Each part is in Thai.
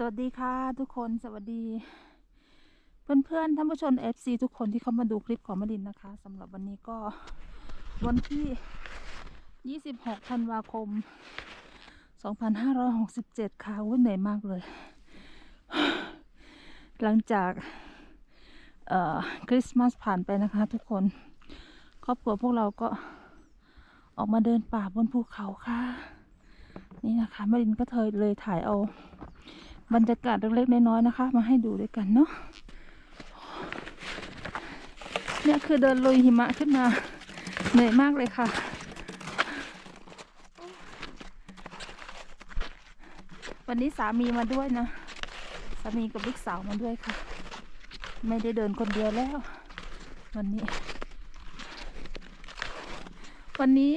สวัสดีค่ะทุกคนสวัสดี เพื่อนๆท่านผู้ชม FC ทุกคนที่เข้ามาดูคลิปของมดินนะคะสำหรับวันนี้ก็วันที่ 26ธันวาคม 2567 ค่ะวุ่นเหนื่อยมากเลย หลังจากคริสต์มาสผ่านไปนะคะทุกคน ครอบครัวพวกเราก็ออกมาเดินป่าบนภูเขาค่ะ นี่นะคะมรินก็เธอเลยถ่ายเอา บรรยากาศเล็กๆน้อยๆนะคะ มาให้ดูด้วยกันเนาะเนี่ยคือเดินลุยหิมะขึ้นมา เหนื่อยมากเลยค่ะวันนี้สามีมาด้วยนะ สามีกับลูกสาวมาด้วยค่ะ ไม่ได้เดินคนเดียวแล้ว วันนี้ วันนี้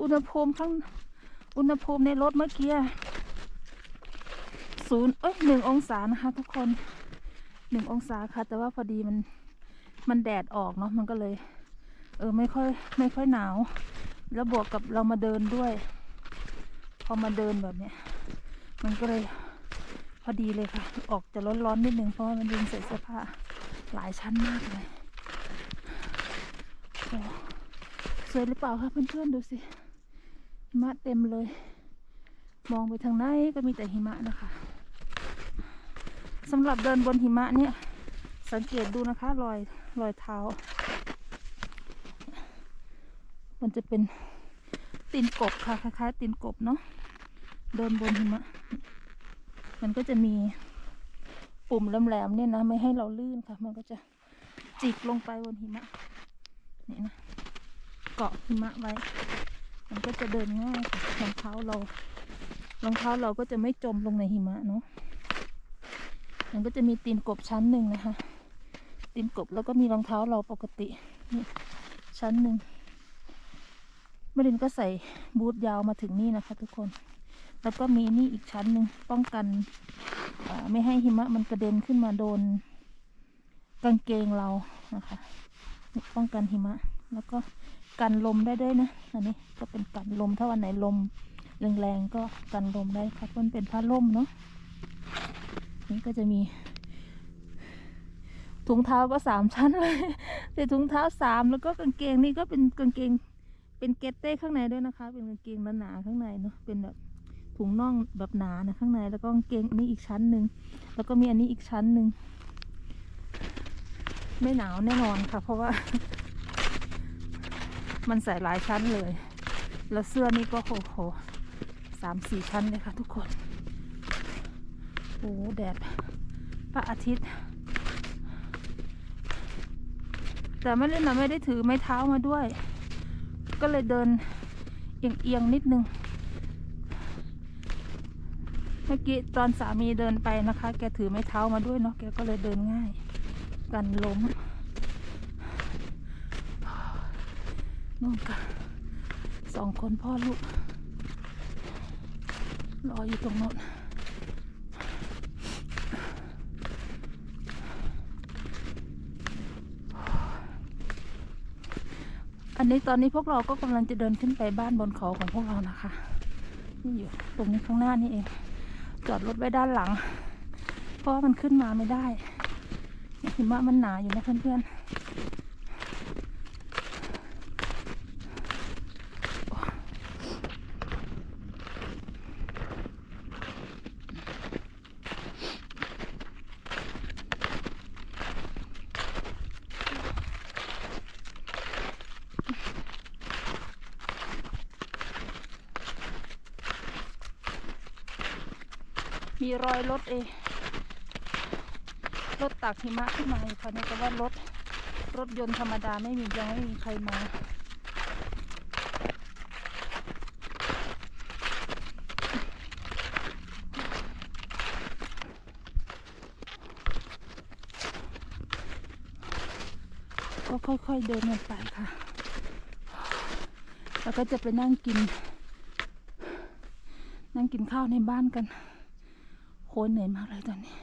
อุณหภูมิข้างอุณหภูมิในรถเมื่อกี้ ศูนย์เอ้ยหนึ่งองศานะคะ ทุกคนหนึ่งองศาค่ะ แต่ว่าพอดีมันมันแดดออกเนาะมันก็เลย เออไม่ค่อยไม่ค่อยหนาว แล้วบวกกับเรามาเดินด้วย พอมาเดินแบบเนี้ยมันก็เลยพอดีเลยค่ะ ออกจะร้อนๆนิดนึงเพราะว่ามันยิงใส่เสื้อผ้าหลายชั้นมากเลยสวยหรือเปล่าคะเพื่อนๆดูสิหิมะเต็มเลย มองไปทางไหนก็มีแต่หิมะนะคะ สำหรับเดินบนหิมะเนี่ย สังเกตดูนะคะรอยรอยเท้า มันจะเป็นตีนกบค่ะคล้ายๆตีนกบเนาะเดินบนหิมะ มันก็จะมีปุ่มแหลมๆเนี่ยนะ ไม่ให้เราลื่นค่ะ มันก็จะจิกลงไปบนหิมะนี่นะเกาะหิมะไว้ มันก็จะเดินง่ายค่ะรองเท้าเรารองเท้าเราก็จะไม่จมลงในหิมะเนาะ มันก็จะมีตีนกบชั้นหนึ่งนะคะ ตีนกบแล้วก็มีรองเท้าเราปกตินี่ชั้นหนึ่งมรินก็ใส่บูทยาวมาถึงนี่นะคะ ทุกคน แล้วก็มีนี่อีกชั้นหนึ่งป้องกันไม่ให้หิมะมันกระเด็นขึ้นมาโดนกางเกงเรานะคะป้องกันหิมะ แล้วก็กันลมได้ด้วยนะอันนี้ก็เป็นกันลมถ้าวันไหนลมแรงๆก็กันลมได้ครับมันเป็นผ้าล่มเนาะ นี่ก็จะมีถุงเท้าก็สามชั้นเลยแต่ถุงเท้าสามแล้วก็กางเกงนี่ก็เป็นกางเกง เป็นเกตเต้ข้างในด้วยนะคะ เป็นกางเกงหนาๆข้างในเนาะเป็นแบบถุงน่องแบบหนานะข้างในแล้วก็กางเกงนี่อีกชั้นหนึ่งแล้วก็มีอันนี้อีกชั้นหนึ่งไม่หนาวแน่นอนค่ะ เพราะว่า มันใส่หลายชั้นเลย แล้วเสื้อนี่ก็โอ้โหสามสี่ชั้นเลยค่ะทุกคน อ้แดดพระอาทิตย์ แต่ไม่เล่นนะไม่ได้ถือไม้เท้ามาด้วย ก็เลยเดินเอียงๆนิดนึง เมื่อกี้ตอนสามีเดินไปนะคะ แกถือไม้เท้ามาด้วยเนาะแกก็เลยเดินง่าย กันล้มนู่นค่ะสองคนพ่อลูก รออยู่ตรงโน้นอั นนี้ตอนนี้พวกเราก็กำลังจะเดินขึ้นไปบ้านบนเขาของพวกเรานะคะนี่อยู่ตรงนี้ข้างหน้านี่เอง จอดรถไว้ด้านหลัง เพราะว่ามันขึ้นมาไม่ได้หิมะมันหนาอยู่นะเพื่อนๆ มีรอยรถเองรถตักหิมะขึ้นมาค่ะนี่ยแต่ว่ารถรถยนต์ธรรมดาไม่มียังไม่มีใครมาก็ค่อยๆเดินกันไปค่ะ แล้วก็จะไปนั่งกิน นั่งกินข้าวในบ้านกัน คตรเหนื่อยมากเลยตอนนี้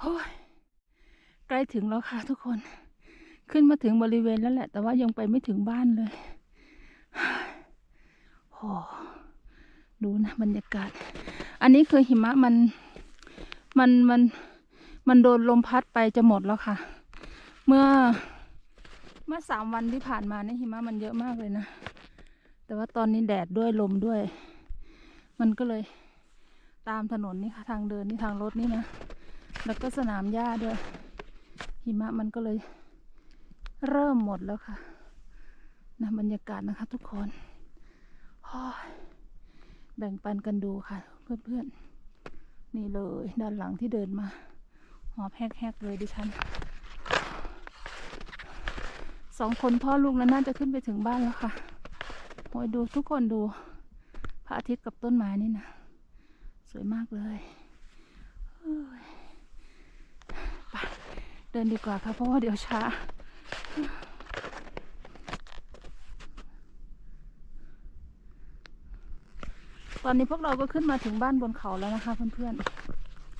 โอ้ยใกล้ถึงแล้วค่ะทุกคน ขึ้นมาถึงบริเวณแล้วแหละ แต่ว่ายังไปไม่ถึงบ้านเลยโอ้ดูนะบรรยากาศ อันนี้คือหิมะมัน มันมันมันโดนลมพัดไปจะหมดแล้วค่ะ เมื่อเมื่อสามวันที่ผ่านมาเนี่ยหิมะมันเยอะมากเลยนะ แต่ว่าตอนนี้แดดด้วยลมด้วย มันก็เลยตามถนนนี่ค่ะ ทางเดินนี่ทางรถนี่นะ แล้วก็สนามหญ้าด้วย หิมะมันก็เลย เริ่มหมดแล้วค่ะนะบรรยากาศนะคะทุกคนแบ่งปันกันดูค่ะ เพื่อนๆ นี่เลยด้านหลังที่เดินมา หอบแหกๆเลยดิฉันสองคนพ่อลูกนั้นน่าจะขึ้นไปถึงบ้านแล้วค่ะโอ้ยดูทุกคนดูพระอาทิตย์กับต้นไม้นี่นะ สวยมากเลยเฮ้ยไปเดินดีกว่าค่ะเพราะว่าเดี๋ยวช้า อนนี้พวกเราก็ขึ้นมาถึงบ้านบนเขาแล้วนะคะเพื่อน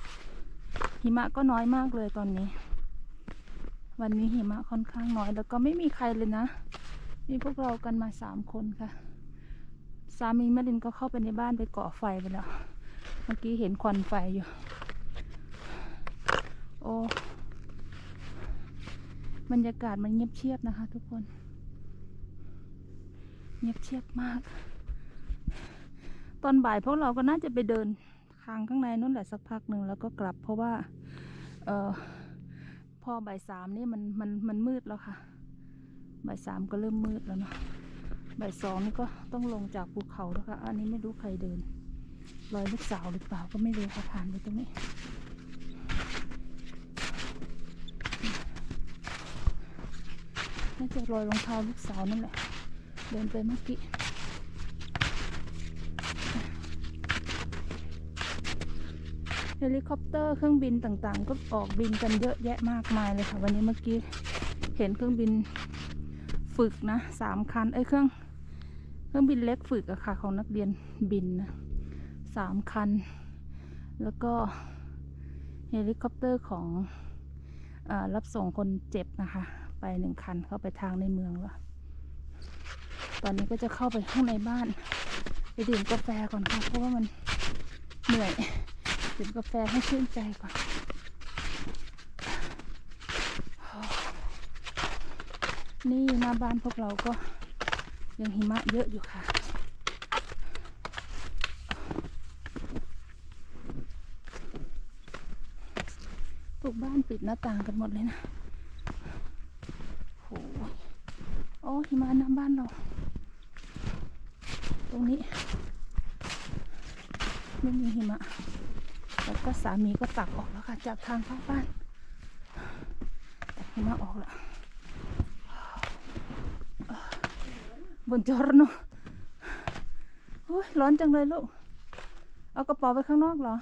ๆ หิมะก็น้อยมากเลยตอนนี้ วันนี้หิมะค่อนข้างน้อย แล้วก็ไม่มีใครเลยนะ มีพวกเรากันมาสามคนค่ะ สามีแม่ลินก็เข้าไปในบ้านไปก่อไฟไปแล้ว เมื่อกี้เห็นควันไฟอยู่ โอ้บรรยากาศมันเงียบเชียบนะคะ ทุกคน เงียบเชียบมาก อนบ่ายพวกเราก็น่าจะไปเดินค้างข้างในนั่นแหละสักพักหนึ่งแล้วก็กลับ เพราะว่า เออพอบ่ายสามนี่มันมันมันมืดแล้วค่ะบ่ายสามก็เริ่มมืดแล้วเนาะบ่ายสองนี่ก็ต้องลงจากภูเขาแล้วค่ะ อันนี้ไม่รู้ใครเดินรอยลูกสาวหรือเปล่าก็ไม่รู้ค่ะผ่านไปตรงนี้น่าจะรอยรองเท้าลูกสาวนั่นแหละ เดินไปเมื่อกี้ เฮลิคอปเตอร์เครื่องบินต่างๆ ก็ออกบินกันเยอะแยะมากมายเลยค่ะ วันนี้เมื่อกี้เห็นเครื่องบินฝึกนะสามคันไอ้เครื่องเครื่องบินเล็กฝึกอะค่ะของนักเรียนบินนะสามคัน แล้วก็เฮลิคอปเตอร์ของอารับส่งคนเจ็บนะคะ ไปหนึ่งคันเข้าไปทางในเมืองแล้วตอนนี้ก็จะเข้าไปข้างในบ้าน ไปดื่มกาแฟก่อนค่ะ เพราะว่ามันเหนื่อย ดื่มกาแฟให้ชื่นใจก่อนนี่หน้าบ้านพวกเราก็ยังหิมะเยอะอยู่ค่ะทุกบ้านปิดหน้าต่างกันหมดเลยนะโหยโอ้หิมะหน้าบ้านเรา ตรงนี้ ไม่มีหิมะ ก็สามีก็ตักออกแล้วค่ะ จากทางเข้าบ้านตักหิมะออกแล้ว บนจอรนโอ้ยร้อนจังเลยลูก เอากระเป๋าไปข้างนอกเหรอ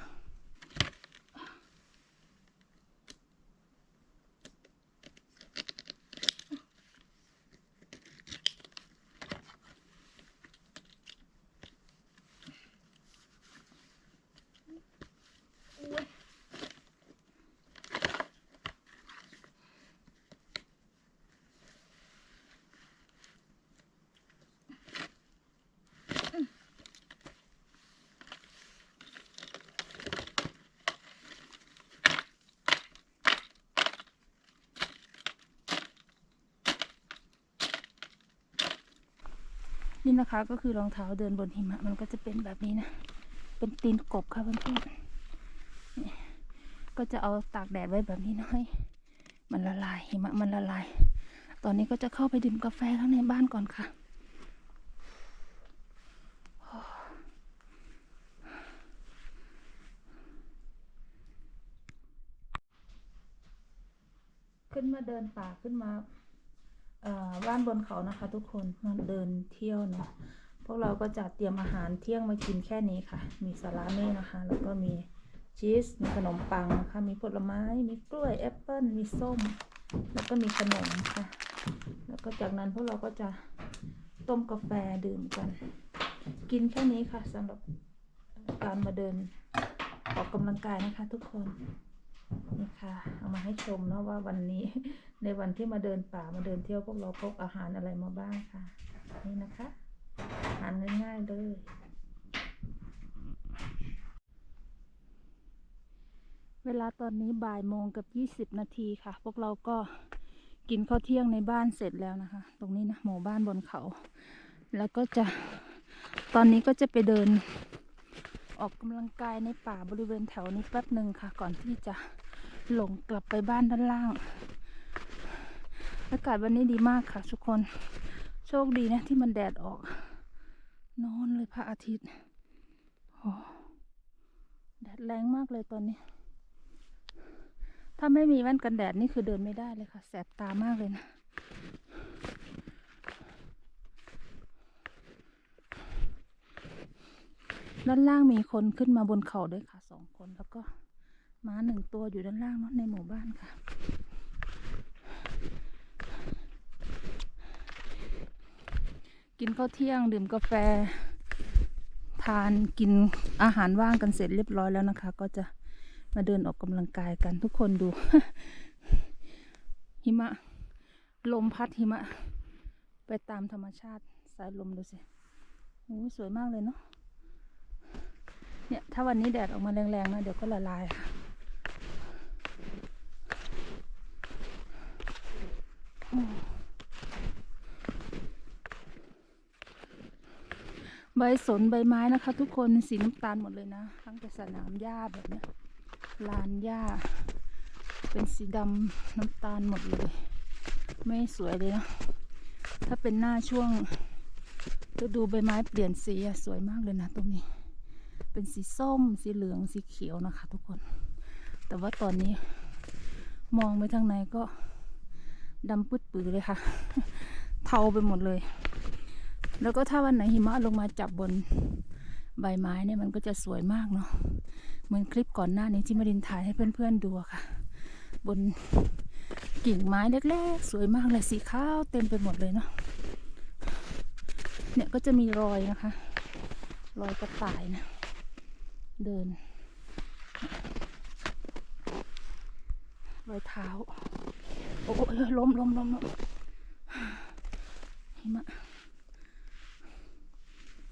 นี่นะคะก็คือรองเท้าเดินบนหิมะมันก็จะเป็นแบบนี้นะ เป็นตีนกบค่ะเพื่อนๆก็จะเอาตากแดดไว้แบบนี้นะให้มันละลายหิมะมันละลาย ตอนนี้ก็จะเข้าไปดื่มกาแฟข้างในบ้านก่อนค่ะขึ้นมาเดินป่าขึ้นมา บ้านบนเขานะคะ ทุกคนมาเดินเที่ยวเนาะพวกเราก็จะเตรียมอาหารเที่ยงมากินแค่นี้ค่ะ มีสลาเม่นะคะ แล้วก็มีชีสมีขนมปังนะคะมีผลไม้ มีกล้วยแอปเปิ้ลมีส้ม แล้วก็มีขนมค่ะ แล้วก็จากนั้นพวกเราก็จะต้มกาแฟดื่มกัน กินแค่นี้ค่ะสำหรับการมาเดินออกกำลังกายนะคะ ทุกคนนี่ค่ะเอามาให้ชมเนาะว่าวันนี้ ในวันที่มาเดินป่ามาเดินเที่ยวพวกเราพกอาหารอะไรมาบ้างค่ะ นี่นะคะ อาหารง่ายๆเลยเวลาตอนนี้บ่ายโมงกับยี่สิบนาทีค่ะ พวกเราก็กินข้าวเที่ยงในบ้านเสร็จแล้วนะคะ ตรงนี้นะหมู่บ้านบนเขา แล้วก็จะตอนนี้ก็จะไปเดิน ออกกำลังกายในป่าบริเวณแถวนี้แป๊บหนึ่งค่ะ ก่อนที่จะหลงกลับไปบ้านด้านล่าง อากาศวันนี้ดีมากค่ะ ทุกคน โชคดีนะที่มันแดดออก นอนเลยพระอาทิตย์โอ้แดดแรงมากเลยตอนนี้ ถ้าไม่มีแว่นกันแดดนี่คือเดินไม่ได้เลยค่ะ แสบตามากเลยนะ ด้านล่างมีคนขึ้นมาบนเขาด้วยค่ะสองคนแล้วก็ม้าหนึ่งตัวอยู่ด้านล่างเนาะในหมู่บ้านค่ะ กินข้าวเที่ยงดื่มกาแฟ ทานกินอาหารว่างกันเสร็จเรียบร้อยแล้วนะคะ ก็จะมาเดินออกกำลังกายกันทุกคนดู หิมะ ลมพัดหิมะ ไปตามธรรมชาติสายลมดูสิโอ้สวยมากเลยเนาะเนี่ย ถ้าวันนี้แดดออกมาแรงๆนะเดี๋ยวก็ละลายค่ะอืม ใบสนใบไม้นะคะ ทุกคนสีน้ำตาลหมดเลยนะ ทั้งแต่สนามหญ้าแบบนี้ลานหญ้า เป็นสีดำน้ำตาลหมดเลย ไม่สวยเลยนะ ถ้าเป็นหน้าช่วงฤดูใบไม้เปลี่ยนสีสวยมากเลยนะตรงนี้ เป็นสีส้ม สีเหลืองสีเขียวนะคะ ทุกคน แต่ว่าตอนนี้มองไปทางไหนก็ดำปืดปือเลยค่ะ เทาไปหมดเลย แล้วก็ถ้าวันไหนหิมะลงมาจับบนใบไม้เนี่ยมันก็จะสวยมากเนาะเหมือนคลิปก่อนหน้านี้ที่มารินถ่ายให้เพื่อนๆดูอะค่ะ บนกิ่งไม้เล็กๆ สวยมากเลยสีขาวเต็มไปหมดเลยเนาะเนี่ยก็จะมีรอยนะคะ รอยกระต่ายนะ เดิน รอยเท้า โอ้โหล้มล้มล้มล้มหิมะ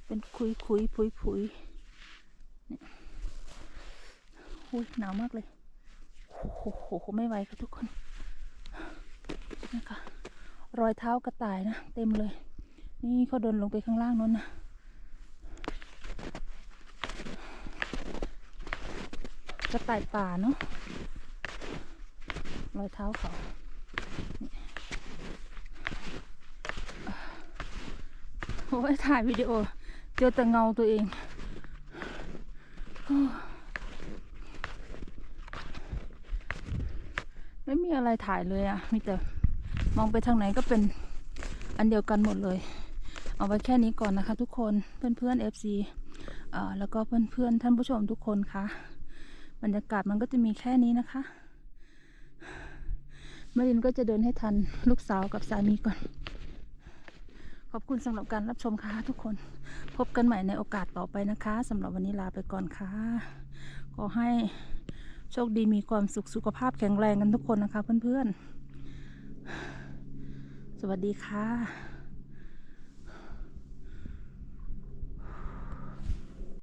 เป็นคุยคุยพุยพุยเนี่ยอุ้ยหนาวมากเลยโอ้โหไม่ไหวค่ะทุกคนนะคะรอยเท้ากระต่ายนะ เต็มเลย นี่เขาเดินลงไปข้างล่างนั้นนะกระต่ายป่าเนาะรอยเท้าเขาโอ้ยถ่ายวิดีโอ เจอแต่เงาตัวเอง ไม่มีอะไรถ่ายเลยอะมีแต่มองไปทางไหนก็เป็นอันเดียวกันหมดเลย เอาไว้แค่นี้ก่อนนะคะ ทุกคนเพื่อนๆ FC อ่าแล้วก็เพื่อนๆท่านผู้ชมทุกคนคะบรรยากาศมันก็จะมีแค่นี้นะคะมารินก็จะเดินให้ทันลูกสาวกับสามีก่อน ขอบคุณสำหรับการรับชมค่ะทุกคน พบกันใหม่ในโอกาสต่อไปนะคะสำหรับวันนี้ลาไปก่อนค่ะ ขอให้โชคดีมีความสุขสุขภาพแข็งแรงกันทุกคนนะคะเพื่อนๆ สวัสดีค่ะ